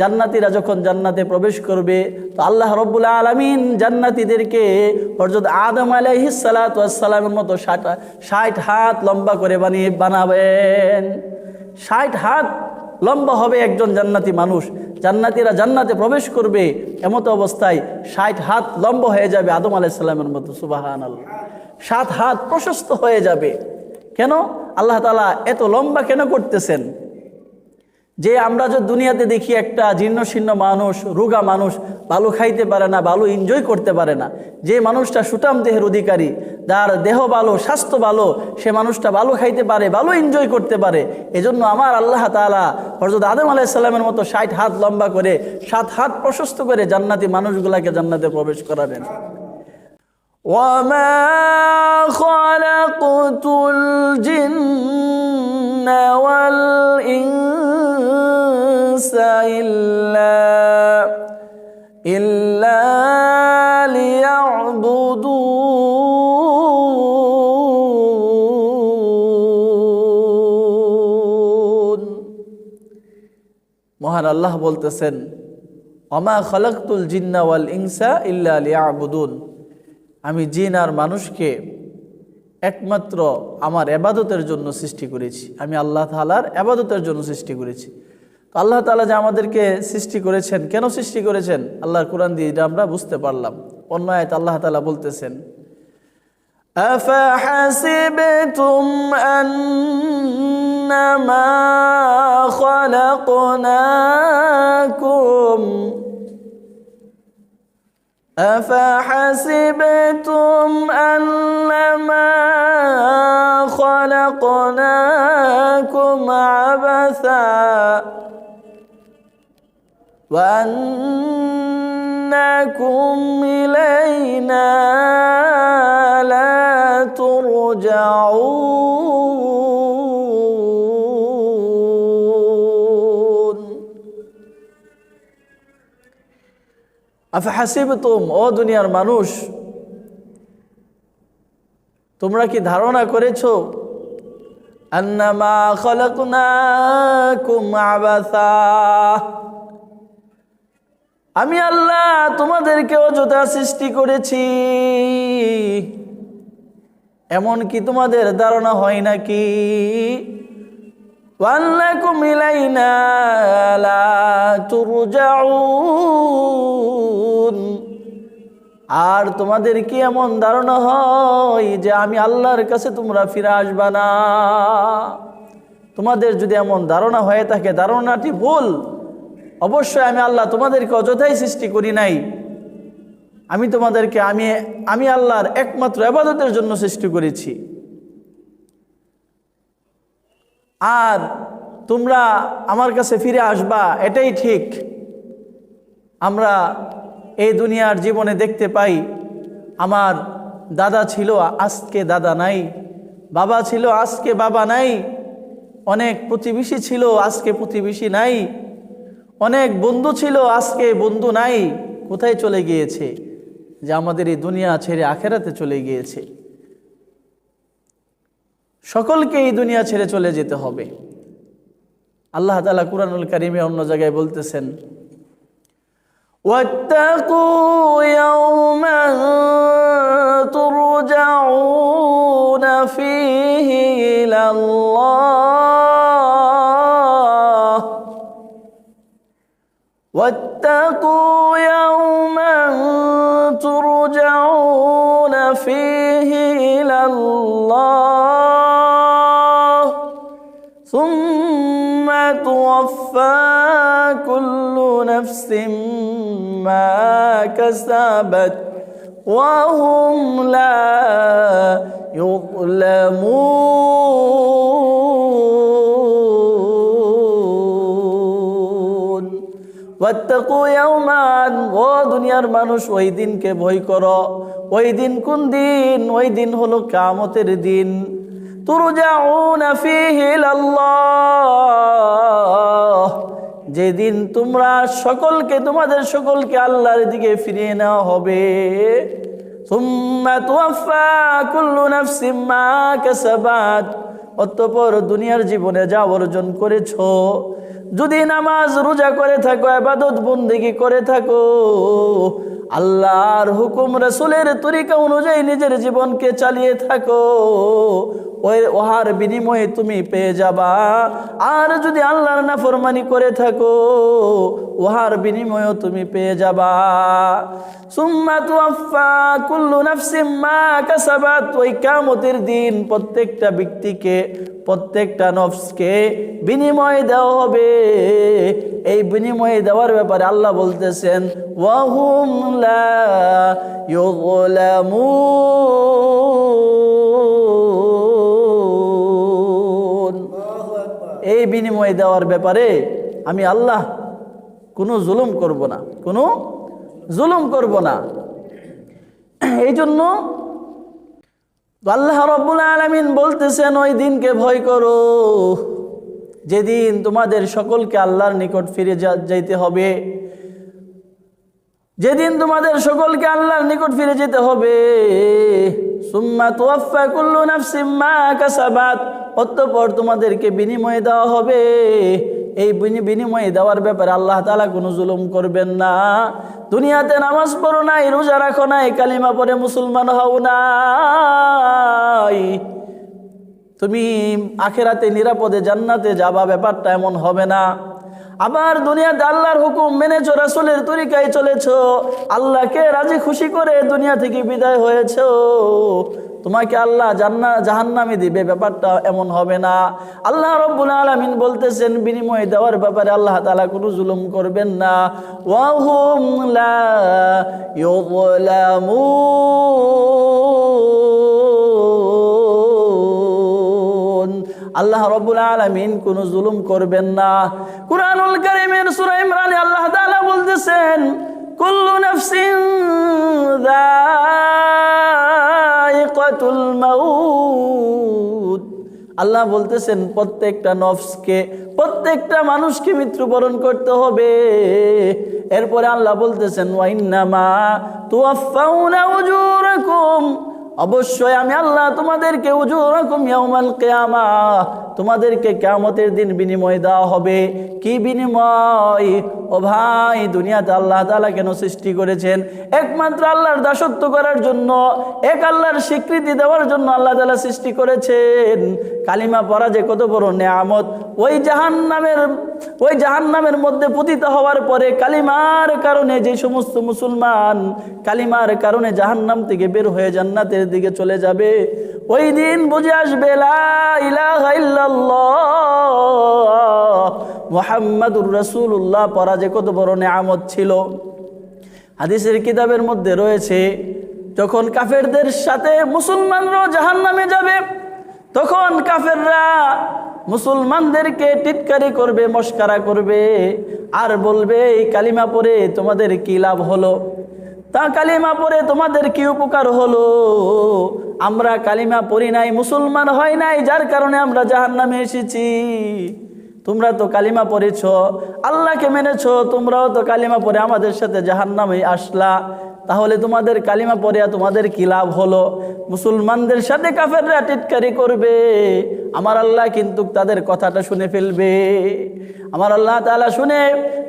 জান্নাতিরা যখন জান্নাতে প্রবেশ করবে, তো আল্লাহ রব্বুল আলমিন জান্নাতিদেরকে হরজত আদম আলাইহিসালামের মতো ষাট ষাট হাত লম্বা করে বানিয়ে বানাবেন। ষাট হাত লম্বা হবে একজন জান্নাতি মানুষ। জান্নাতিরা জান্নাতে প্রবেশ করবে, এমতো অবস্থায় ষাট হাত লম্বা হয়ে যাবে আদম আলাইসাল্লামের মতো সুবাহান আল্লাহ সাত হাত প্রশস্ত হয়ে যাবে। কেন? আল্লাহ তালা এত লম্বা কেন করতেছেন? যে আমরা যে দুনিয়াতে দেখি একটা জীর্ণ শীর্ণ মানুষ রোগা মানুষ ভালো খাইতে পারে না ভালো এনজয় করতে পারে না যে মানুষটা সুটাম দেহের অধিকারী যার দেহ ভালো স্বাস্থ্য ভালো সে মানুষটা ভালো খাইতে পারে ভালো এনজয় করতে পারে এজন্য আমার আল্লাহ তালা হরজত আদম আলাইসাল্লামের মতো ষাট হাত লম্বা করে সাত হাত প্রশস্ত করে জান্নাতি মানুষগুলাকে জান্নাতে প্রবেশ করাবেন وما خلقت الجن والإنس ইনসা ইল্লা ইল্লা মহান আল্লাহ বলতেছেন অমা খলাকুল জিন্না ওয়াল ইংসা ইল্লা আবুদুন আমি জিন আর মানুষকে একমাত্র আমার এবাদতের জন্য সৃষ্টি করেছি। আমি আল্লাহ তালার এবাদতের জন্য সৃষ্টি করেছি। তো আল্লাহ তালা যে আমাদেরকে সৃষ্টি করেছেন কেন সৃষ্টি করেছেন আল্লাহর কোরআন দিয়ে এটা আমরা বুঝতে পারলাম অন্য আয়ত আল্লাহ তালা বলতেছেন أفحسبتم أنما خلقناكم أفحسبتم أنما وأنكم إلينا لا ترجعون আফহাসিবতুম ও দুনিয়ার মানুষ তোমরা কি ধারণা করেছো আন্নামা খলকনাকুম আবাসা আমি আল্লাহ তোমাদেরকে অযথা সৃষ্টি করেছি। এমন কি তোমাদের ধারণা হয় নাকি? আর তোমাদের কি এমন ধারণা হয় যে আমি আল্লাহর কাছে তোমরা ফিরে আসবা না? তোমাদের যদি এমন ধারণা হয়ে থাকে, ধারণাটি ভুল। অবশ্যই আমি আল্লাহ তোমাদেরকে অযথাই সৃষ্টি করি নাই। আমি তোমাদেরকে, আমি আমি আল্লাহর একমাত্র আবাদতের জন্য সৃষ্টি করেছি। আর তোমরা আমার কাছে ফিরে আসবা, এটাই ঠিক। আমরা এই দুনিয়ার জীবনে দেখতে পাই, আমার দাদা ছিল, আজকে দাদা নাই। বাবা ছিল, আজকে বাবা নাই। অনেক প্রতিবেশী ছিল, আজকে প্রতিবেশী নাই। অনেক বন্ধু ছিল আজকে বন্ধু নাই কোথায় চলে গিয়েছে যে আমাদের এই দুনিয়া ছেড়ে আখেরাতে চলে গিয়েছে সকলকে এই দুনিয়া ছেড়ে চলে যেতে হবে আল্লাহ তালা কুরআনুল কারিমে অন্য জায়গায় বলতেছেন واتقوا يوما ترجعون فيه إلى الله واتقوا يوما ترجعون فيه إلى الله ثم توفى كل نفس ما كسبت وهم لا يظلمون ও দুনিয়ার মানুষ, ওই দিনকে ভয় করো। ওই দিন কোন দিন? ওই দিন হলো কামতের দিন। যেদিন তোমরা সকলকে, তোমাদের সকলকে আল্লাহর দিকে ফিরিয়ে নেওয়া হবে। অতঃপর দুনিয়ার জীবনে যা অর্জন করেছ যদি নামাজ রোজা করে থাকো আবাদত বন্দিগি করে থাকো আল্লাহর হুকুম রসুলের তরিকা অনুযায়ী নিজের জীবনকে চালিয়ে থাকো। ওই ওহার বিনিময়ে তুমি পেয়ে যাবা। আর যদি আল্লাহর নাফরমানি করে থাকো, ওহার বিনিময়েও তুমি পেয়ে যাবা। সুম্মা তুয়াফা কুল্লু নাফসিম মা কাসাবাত। ওই কামতের দিন প্রত্যেকটা ব্যক্তিকে, প্রত্যেকটা নফসকে বিনিময় দেওয়া হবে। এই বিনিময় দেওয়ার ব্যাপারে আল্লাহ বলতেছেন ওয়াহুম লা ইউযলামুন। এই বিনিময় দেওয়ার ব্যাপারে আমি আল্লাহ কোনো জুলুম করব না, কোনো জুলুম করব না। এই জন্য আল্লাহ রব্বুল আলমিন বলতেছেন, ওই দিনকে ভয় করো। যেদিন তোমাদের সকলকে আল্লাহর নিকট ফিরে যাইতে হবে যেদিন তোমাদের সকলকে আল্লাহর নিকট ফিরে যেতে হবে অতঃপর তোমাদেরকে বিনিময় দেওয়া হবে। এই বিনি- বিনিময় দেওয়ার ব্যাপারে আল্লাহ তালা কোনো জুলুম করবেন না। দুনিয়াতে নামাজ পড়ো নাই, রোজা রাখো নাই, কালিমা পরে মুসলমান হও নাই। তুমি আখেরাতে নিরাপদে জান্নাতে যাবা, ব্যাপারটা এমন হবে না। আবার দুনিয়াতে আল্লাহর হুকুম মেনেছো, রাসুলের তরিকায় চলেছ, আল্লাহকে রাজি খুশি করে দুনিয়া থেকে বিদায় হয়েছ। তোমাকে আল্লাহ জান্না, জাহান্নামে দিবে, ব্যাপারটা এমন হবে না। আল্লাহ রব্বুল আলামিন বলতেছেন, বিনিময় দেওয়ার ব্যাপারে আল্লাহ তালা কোনো জুলুম করবেন না। ওয়াহুম আল্লাহ রব্বুল আলামিন কোন জুলুম করবেন না। কুরআনুল কারীমের সূরা ইমরানে আল্লাহ তাআলা বলতেছেন, কুল্লু নাফসিন যায়িকাতুল মাউত। আল্লাহ বলতেছেন, প্রত্যেকটা নফসকে, প্রত্যেকটা মানুষকে মৃত্যুবরণ করতে হবে। এরপরে আল্লাহ বলতেছেন ওয়াইন্নামা তুয়াফাউনা উজুরাকুম। অবশ্যই আমি আল্লাহ তোমাদেরকে উজুরাকুম ইয়াউমাল কিয়ামা তোমাদেরকে কিয়ামতের দিন বিনিময় দেওয়া হবে। কি বিনিময়? ও ভাই, দুনিয়াতে আল্লাহ তালা কেন সৃষ্টি করেছেন? একমাত্র আল্লাহর দাসত্ব করার জন্য, এক আল্লাহর স্বীকৃতি দেওয়ার জন্য আল্লাহ তাআলা সৃষ্টি করেছেন। কালিমা যে কত বড় নেয়ামত। ওই জাহান্নামের ওই জাহান্নামের মধ্যে পতিত হওয়ার পরে কালিমার কারণে যে সমস্ত মুসলমান কালিমার কারণে জাহান্নাম থেকে বের হয়ে জান্নাতের দিকে চলে যাবে। ওই দিন বুঝে আসবে মুহাম্মাদুর রাসূলুল্লাহ পড়া যে কত বড় নেয়ামত ছিল। হাদিসের কিতাবের মধ্যে রয়েছে, যখন কাফেরদের সাথে মুসলমানরাও জাহান নামে যাবে, তখন কাফেররা মুসলমানদেরকে টিটকারি করবে, মস্কারা করবে, আর বলবে, এই কালিমা পরে তোমাদের কি লাভ হলো? তা কালিমা পরে তোমাদের কি উপকার হলো? আমরা কালিমা পড়ি নাই, মুসলমান হয় নাই, যার কারণে আমরা জাহান নামে এসেছি। তোমরা তো কালিমা পড়েছ, আল্লাহকে মেনেছ, তোমরাও তো কালিমা পরে আমাদের সাথে জাহান্নামে আসলা। তাহলে তোমাদের কালিমা পরে তোমাদের কি লাভ হলো? মুসলমানদের সাথে কাফেররা টিটকারি করবে। আমার আল্লাহ কিন্তু তাদের কথাটা শুনে ফেলবে। আমার আল্লাহ তালা শুনে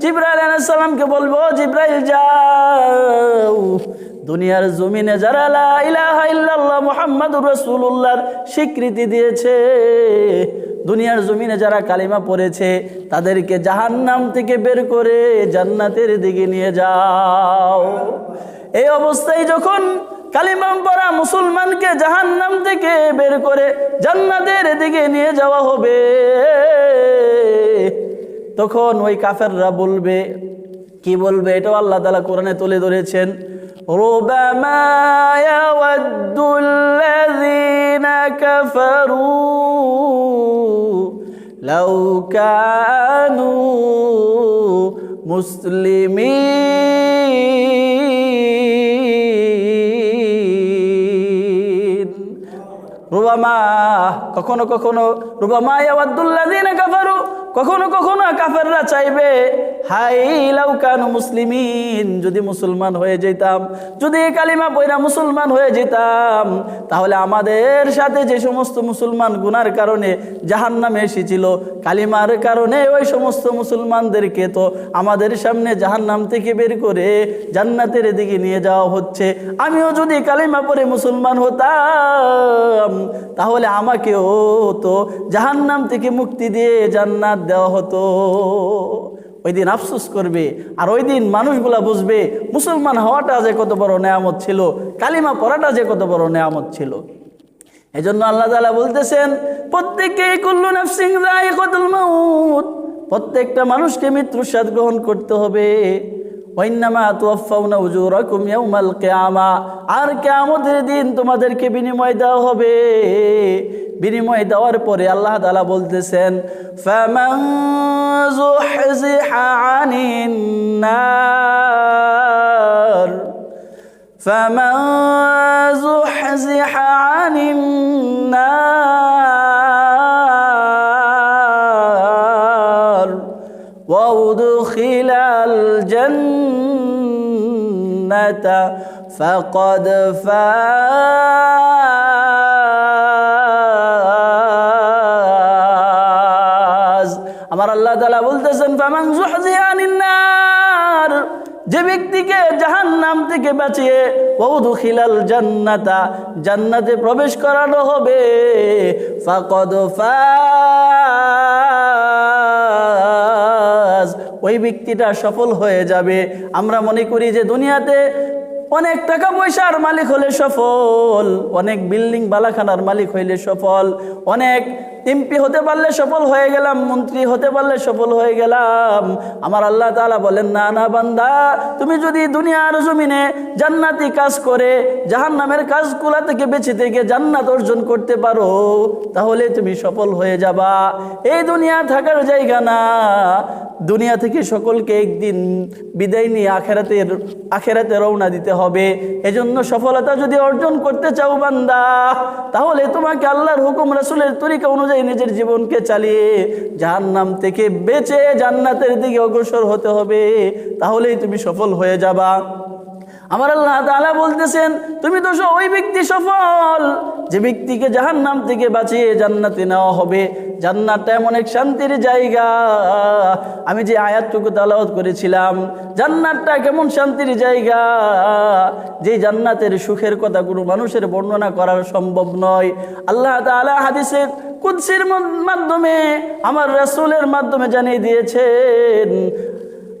জিব্রাইল আলাইসাল্লামকে বলব, জিব্রাইল যাও দুনিয়ার জমিনে যারা ইল্লাল্লাহ মুহাম্মাদুর রাসূলুল্লাহর স্বীকৃতি দিয়েছে, দুনিয়ার জমিনে যারা কালিমা পড়েছে, তাদেরকে জাহান্নাম থেকে বের করে জান্নাতের দিকে নিয়ে যাও। এই অবস্থায় যখন কালিমা পড়া মুসলমানকে জাহান্নাম থেকে বের করে জান্নাতের দিকে নিয়ে যাওয়া হবে, তখন ওই কাফেররা বলবে, কি বলবে? এটাও আল্লাহ তালা কোরআনে তুলে ধরেছেন। ربما يود الذين كفروا لو كانوا مسلمين রুবামা কখনো কখনো রুবামা ইয়াওয়াদ্দুল্লাযীনা কাফারু কখনো কখনো কাফেররা চাইবে হাই লাউকান মুসলিমিন, যদি মুসলমান হয়ে যেতাম, যদি কালিমা পয়রা মুসলমান হয়ে যেতাম, তাহলে আমাদের সাথে যে সমস্ত মুসলমান গুনার কারণে জাহান নামে এসেছিল, কালিমার কারণে ওই সমস্ত মুসলমানদেরকে তো আমাদের সামনে জাহান নাম থেকে বের করে জান্নাতের দিকে নিয়ে যাওয়া হচ্ছে। আমিও যদি কালিমা পরে মুসলমান হতাম, তাহলে আমাকেও তো জাহান নাম থেকে মুক্তি দিয়ে জান্নাত দেওয়া হতো। ওই দিন আফসোস করবে, আর ওই দিন মানুষগুলা বুঝবে, মুসলমান হওয়াটা যে কত বড় নেয়ামত ছিল, কালিমা পড়াটা যে কত বড় নেয়ামত ছিল। এজন্য আল্লাহ তালা বলতেছেন, প্রত্যেককে কুল্লু নাফসিং কতুল মাউত, প্রত্যেকটা মানুষকে মৃত্যুর স্বাদ গ্রহণ করতে হবে। ওয়াইন্নামা তুওয়াফাউনা উজুরাকুম ইয়াউমাল কিয়ামা আর কিয়ামতের দিন তোমাদেরকে বিনিময় দেওয়া হবে বিনিময় দেওয়ার পরে আল্লাহ তাআলা বলতেছেন ফামান যুহজিহা আনিন নার فمن زحزح عن النار وأدخل الجنة فقد فاز আমার আল্লাহ তাআলা বলতেছেন ফামান যুহজিহা আনিন নার যে ব্যক্তিকে জাহান নাম থেকে বাঁচিয়ে বৌধু খিলাল জান্নাতা জান্নাতে প্রবেশ করানো হবে ফাকদ ফাজ ওই ব্যক্তিটা সফল হয়ে যাবে। আমরা মনে করি যে দুনিয়াতে অনেক টাকা পয়সার মালিক হলে সফল, অনেক বিল্ডিং বালাখানার মালিক হইলে সফল, অনেক এমপি হতে পারলে সফল হয়ে গেলাম, মন্ত্রী হতে পারলে সফল হয়ে গেলাম। আমার আল্লাহ তালা বলেন, না না, বান্দা, তুমি যদি দুনিয়ার জমিনে জান্নাতি কাজ করে, জাহান্নামের কাজগুলা থেকে বেঁচে থেকে জান্নাত অর্জন করতে পারো, তাহলে তুমি সফল হয়ে যাবা। এই দুনিয়া থাকার জায়গা না। দুনিয়া থেকে সকলকে একদিন বিদায় নিয়ে আখেরাতের, আখেরাতে রওনা দিতে হবে। এজন্য সফলতা যদি অর্জন করতে চাও বান্দা, তাহলে তোমাকে আল্লাহর হুকুম, রাসূলের তরিকা অনুযায়ী নিজের জীবনকে চালিয়ে যার নাম থেকে বেঁচে জান্নাতের দিকে অগ্রসর হতে হবে, তাহলেই তুমি সফল হয়ে যাবা। আমার আল্লাহ তাআলা বলতেছেন, তুমি তো ওই ব্যক্তি সফল। যে ব্যক্তিকে জাহান নাম থেকে বাঁচিয়ে জান্নাতে নেওয়া হবে, জান্নাতটা এমন এক শান্তির জায়গা। আমি যে আয়াতটুকু তালাওয়াত করেছিলাম, জান্নাতটা কেমন শান্তির জায়গা? যে জান্নাতের সুখের কথা কোনো মানুষের বর্ণনা করার সম্ভব নয়। আল্লাহ তাআলা হাদিসে কুদ্সির মাধ্যমে, আমার রাসূলের মাধ্যমে জানিয়ে দিয়েছেন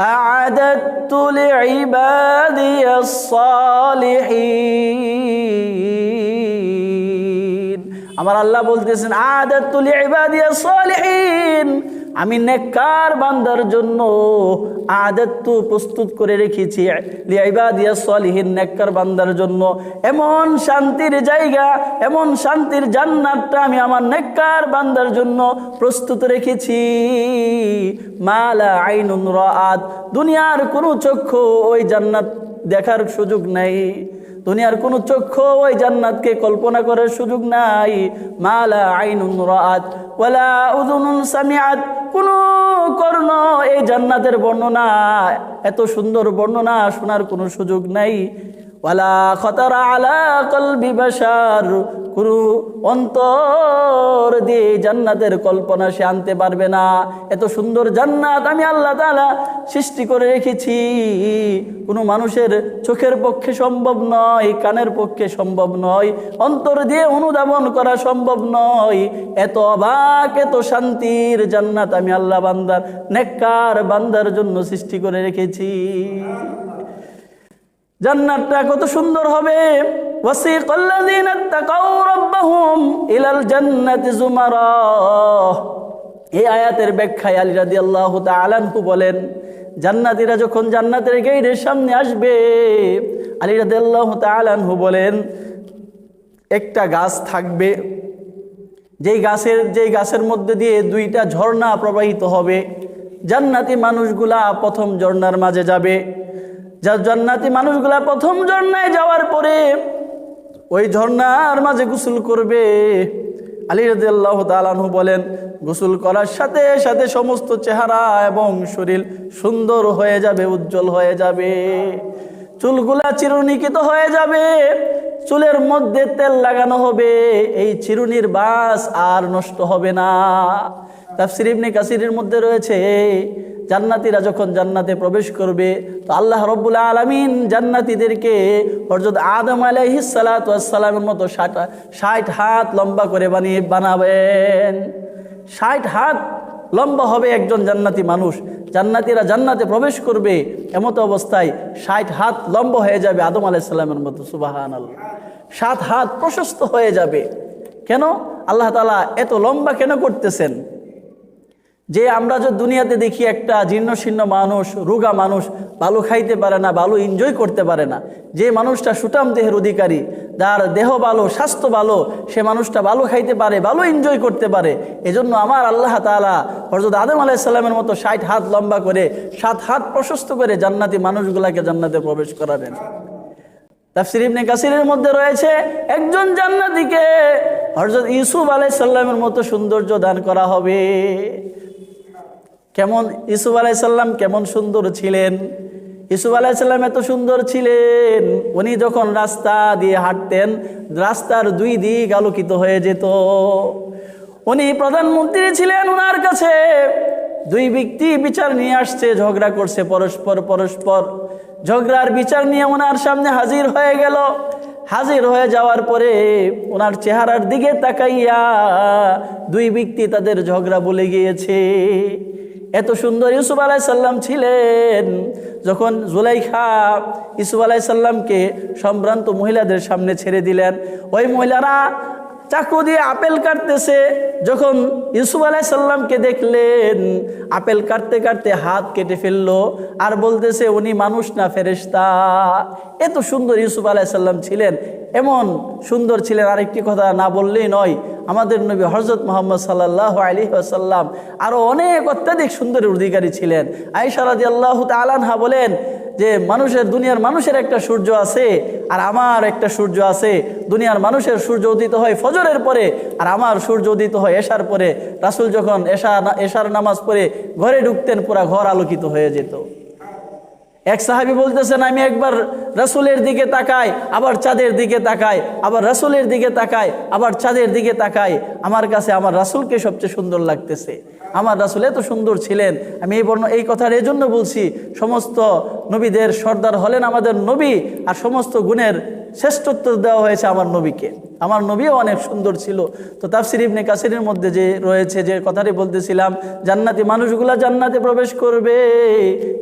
أعددت لعبادي الصالحين আমার আল্লাহ বলতেছেন আদাতু লিইবাদিয়া সলিহিন আমি নেককার বান্দার জন্য আদাতু প্রস্তুত করে রেখেছি। লিইবাদিয়া সলিহিন, নেককার বান্দার জন্য। এমন শান্তির জায়গা, এমন শান্তির জান্নাতটা আমি আমার নেককার বান্দার জন্য প্রস্তুত রেখেছি। মালা আইনুন রাআত, দুনিয়ার কোনো চক্ষু ওই জান্নাত দেখার সুযোগ নাই। দুনিয়ার কোনো চক্ষু ওই জান্নাতকে কল্পনা করার সুযোগ নাই। মালা আইনুন রাআত, ওয়ালা উযুনুন সামিআত কোন কর্ণ এই জান্নাতের বর্ণনা, এত সুন্দর বর্ণনা শোনার কোনো সুযোগ নাই। ওয়ালা খতরা আলা কলবি বাশার, কোনো অন্তর দিয়ে জান্নাতের কল্পনা সে আনতে পারবে না। এত সুন্দর জান্নাত আমি আল্লাহ তাআলা সৃষ্টি করে রেখেছি। কোনো মানুষের চোখের পক্ষে সম্ভব নয়, কানের পক্ষে সম্ভব নয়, অন্তর দিয়ে অনুধাবন করা সম্ভব নয়। এত অবাক, এত শান্তির জান্নাত আমি আল্লাহ বান্দার, নেককার বান্দার জন্য সৃষ্টি করে রেখেছি। জান্নাতটা কত সুন্দর হবে। এই আয়াতের ব্যাখ্যায় আলী তাআলা আনহু বলেন, জান্নাতীরা যখন জান্নাতের গেটের সামনে আসবে, আলী তাআলা আনহু বলেন, একটা গাছ থাকবে যেই গাছের যেই গাছের মধ্যে দিয়ে দুইটা ঝর্ণা প্রবাহিত হবে, জান্নাতি মানুষগুলা প্রথম ঝর্ণার মাঝে যাবে। যা জান্নাতি মানুষগুলা প্রথম ঝর্ণায় যাওয়ার পরে ওই ঝর্ণার মাঝে গোসল করবে। আলী রাদিয়াল্লাহু তাআলাহু বলেন, গোসল করার সাথে সাথে সমস্ত চেহারা এবং শরীর সুন্দর হয়ে যাবে, উজ্জ্বল হয়ে যাবে। চুলগুলা চিরুনিকিত হয়ে যাবে, চুলের মধ্যে তেল লাগানো হবে, এই চিরুনির বাস আর নষ্ট হবে না। তাফসির ইবনে কাসিরের মধ্যে রয়েছে, জান্নাতীরা যখন জান্নাতে প্রবেশ করবে, তো আল্লাহ রব্বুল আলমিন জান্নাতীদেরকে হরজত আদম আলাইহিস সালামের মতো ষাট ষাট হাত লম্বা করে বানিয়ে বানাবেন। ষাট হাত লম্বা হবে একজন জান্নাতি মানুষ। জান্নাতিরা জান্নাতে প্রবেশ করবে এমতো অবস্থায় ষাট হাত লম্বা হয়ে যাবে আদম আলাইসাল্লামের মতো সুবাহান আল্লাহ সাত হাত প্রশস্ত হয়ে যাবে। কেন? আল্লাহ তালা এত লম্বা কেন করতেছেন? যে আমরা যে দুনিয়াতে দেখি একটা জীর্ণ শীর্ণ মানুষ, রোগা মানুষ, ভালো খাইতে পারে না, ভালো এনজয় করতে পারে না, যে মানুষটা সুটাম দেহের অধিকারী, যার দেহ ভালো, স্বাস্থ্য ভালো, সে মানুষটা ভালো খাইতে পারে, ভালো এনজয় করতে পারে, এজন্য আমার আল্লাহ তালা হরজত আদম আলাইসাল্লামের মতো ষাট হাত লম্বা করে, সাত হাত প্রশস্ত করে জান্নাতি মানুষগুলাকে জান্নাতে প্রবেশ করাবেন। তাফসির ইবনে কাসিরের মধ্যে রয়েছে, একজন জান্নাতীকে হরজত ইউসুফ আলাইহিস সালামের মতো সৌন্দর্য দান করা হবে। কেমন ইসুফ আলাইহিস সালাম কেমন সুন্দর ছিলেন? ইসুফ আলাইহিস সালাম এত সুন্দর ছিলেন। উনি যখন রাস্তা দিয়ে হাঁটতেন, রাস্তার দুই দিক আলোকিত হয়ে যেত। উনি প্রধানমন্ত্রী ছিলেন ওনার কাছে। দুই ব্যক্তি বিচার নিয়ে আসছে, ঝগড়া করছে পরস্পর পরস্পর। ঝগড়ার বিচার নিয়ে ওনার সামনে হাজির হয়ে গেল। হাজির হয়ে যাওয়ার পরে ওনার চেহারার দিকে তাকাইয়া দুই ব্যক্তি তাদের ঝগড়া বলে গিয়েছে। এত সুন্দর ইউসুফ আলাইসাল্লাম ছিলেন। যখন জুলাইখা ইউসুফ আলাইসাল্লামকে সম্ভ্রান্ত মহিলাদের সামনে ছেড়ে দিলেন, ওই মহিলারা চাকু দিয়ে আপেল কাটতেছে। যখন ইউসুফ আলাই সাল্লামকে দেখলেন, আপেল কাটতে কাটতে হাত কেটে ফেলল আর বলতেছে, উনি মানুষ না, ফেরেশতা। এত সুন্দর ইউসুফ আলাই সাল্লাম ছিলেন। এমন সুন্দর ছিলেন, আরেকটি কথা না বললেই নয়, আমাদের নবী হজরত মোহাম্মদ সাল্লাহ আলী আসাল্লাম আরও অনেক অত্যাধিক সুন্দরের অধিকারী ছিলেন। আইসা রাজি আল্লাহ তালানহা বলেন যে, মানুষের, দুনিয়ার মানুষের একটা সূর্য আছে আর আমার একটা সূর্য আছে। দুনিয়ার মানুষের সূর্য উদিত হয় ফজরের পরে আর আমার সূর্য উদিত হয় এশার পরে রাসুল যখন এশা এশার নামাজ পড়ে ঘরে ঢুকতেন, পুরা ঘর আলোকিত হয়ে যেত। এক সাহাবি বলতেছেন, আমি একবার রাসুলের দিকে তাকাই, আবার চাঁদের দিকে তাকাই, আবার রাসুলের দিকে তাকাই, আবার চাঁদের দিকে তাকাই। আমার কাছে আমার রাসুলকে সবচেয়ে সুন্দর লাগতেছে। আমার রাসুল এত সুন্দর ছিলেন। আমি এই বর্ণ, এই কথার এই জন্য বলছি, সমস্ত নবীদের সর্দার হলেন আমাদের নবী, আর সমস্ত গুণের শ্রেষ্ঠত্ব দেওয়া হয়েছে আমার নবীকে। আমার নবীও অনেক সুন্দর ছিল। তো তাফসির ইবনে কাসিরের মধ্যে যে রয়েছে, যে কথাটি বলতেছিলাম, জান্নাতি মানুষগুলা জান্নাতে প্রবেশ করবে।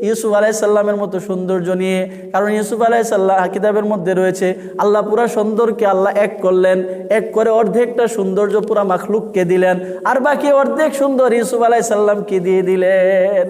ইউসুফ আলাইসাল্লামের মতো সৌন্দর্য নিয়ে। কারণ ইউসুফ আলাইসাল্লাহ কিতাবের মধ্যে রয়েছে, আল্লাহ পুরা সুন্দরকে আল্লাহ এক করলেন। এক করে অর্ধেকটা সৌন্দর্য পুরা মাখলুককে দিলেন। আর বাকি অর্ধেক সুন্দর ইউসুফ আলাইসাল্লামকে দিয়ে দিলেন।